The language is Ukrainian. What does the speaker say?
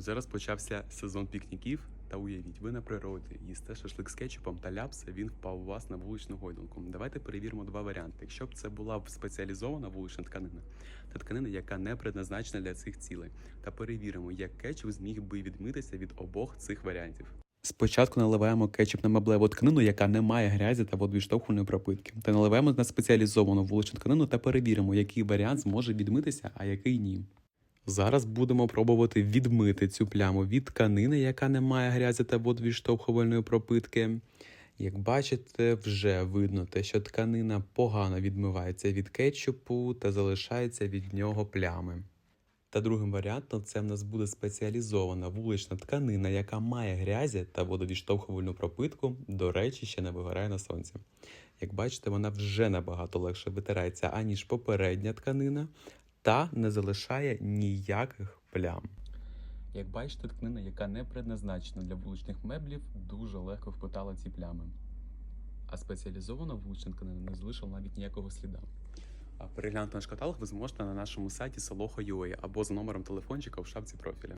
Зараз почався сезон пікніків. Та уявіть, ви на природі їсте шашлик з кетчупом та ляпса, він впав у вас на вуличну гойдалку. Давайте перевіримо два варіанти. Якщо б це була б спеціалізована вулична тканина, та тканина, яка не предназначена для цих цілей, та перевіримо, як кетчуп зміг би відмитися від обох цих варіантів. Спочатку наливаємо кетчуп на меблеву тканину, яка не має грязі та водовідштовхувальної пропитки, та наливаємо на спеціалізовану вуличну тканину та перевіримо, який варіант зможе відмитися, а який ні. Зараз будемо пробувати відмити цю пляму від тканини, яка не має грязі та водовідштовхувальної пропитки. Як бачите, вже видно те, що тканина погано відмивається від кетчупу та залишається від нього плями. Та другим варіантом це в нас буде спеціалізована вулична тканина, яка має грязі та водовідштовхувальну пропитку, до речі, ще не вигорає на сонці. Як бачите, вона вже набагато легше витирається, аніж попередня тканина, та не залишає ніяких плям. Як бачите, тканина, яка не предназначена для вуличних меблів, дуже легко впитала ці плями. А спеціалізована вулична тканина не залишила навіть ніякого сліда. А переглянути наш каталог ви зможете на нашому сайті soloho.ua або за номером телефончика в шапці профіля.